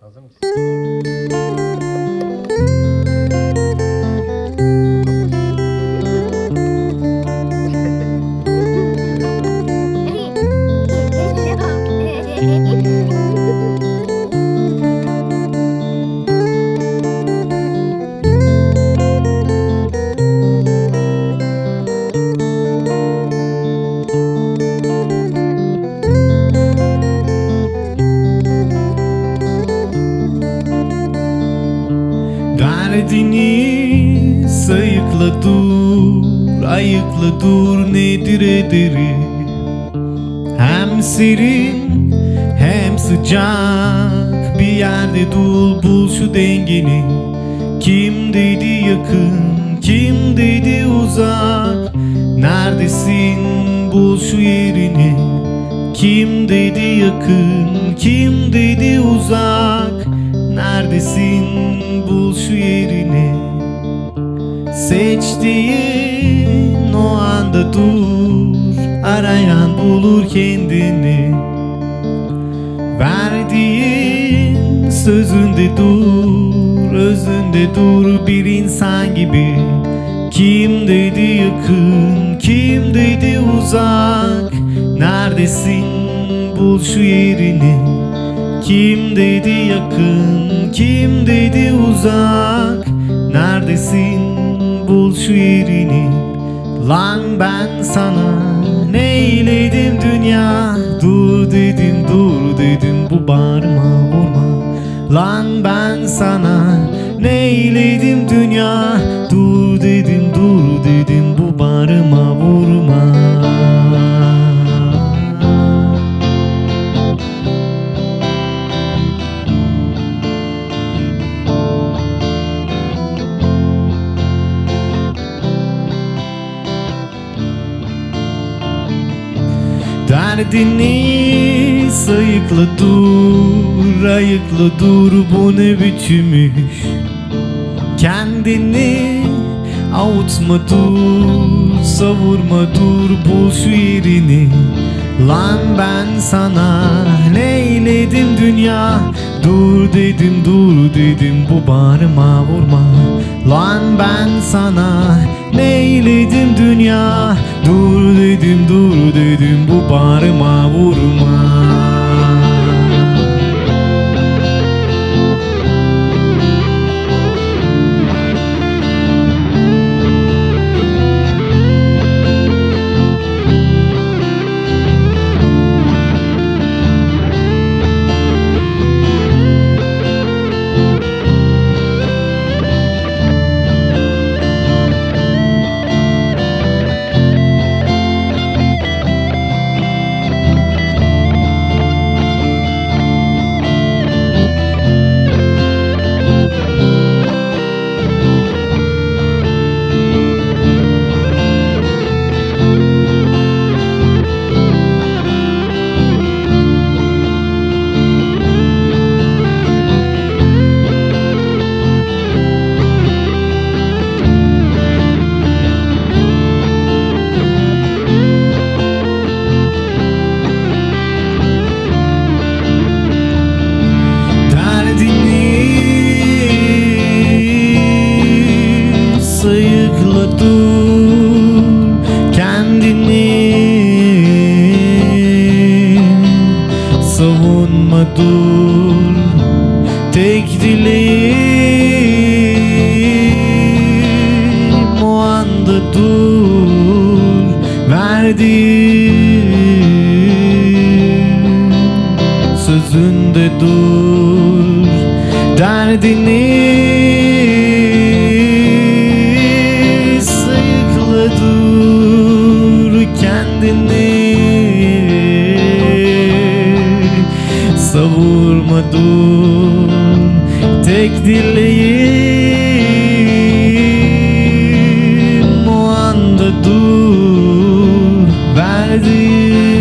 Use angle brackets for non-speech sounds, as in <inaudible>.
Hazır mısın? <laughs> Derdini sayıkla dur, ayıkla dur nedir ederi? Hem serin hem sıcak bir yerde dur bul şu dengeni. Kim dedi yakın, kim dedi uzak? Neredesin bul şu yerini? Kim dedi yakın, kim dedi uzak Neredesin? Bul şu yerini. Seçtiğin o anda dur. Arayan bulur kendini. Verdiğin sözünde dur. Özünde dur. Bir insan gibi. Kim dedi yakın? Kim dedi uzak? Neredesin? Bul şu yerini Kim dedi yakın Kim dedi uzak? Neredesin? Bul şu yerini. Lan ben sana neyledim dünya Derdini sayıkla dur, ayıkla dur bu ne biçim iş Kendini avutma dur, savurma dur bul şu yerini. Lan ben sana neyledim dünya? Dur dedim dur dedim bu bağrıma vurma. Lan ben sana neyledim dünya? Dur dedim dur dedim bu bağrıma vurma dur kendini. Savunma tek dileğim. O anda dur verdiğim savurma dur tek dileğim. O anda dur verdiğim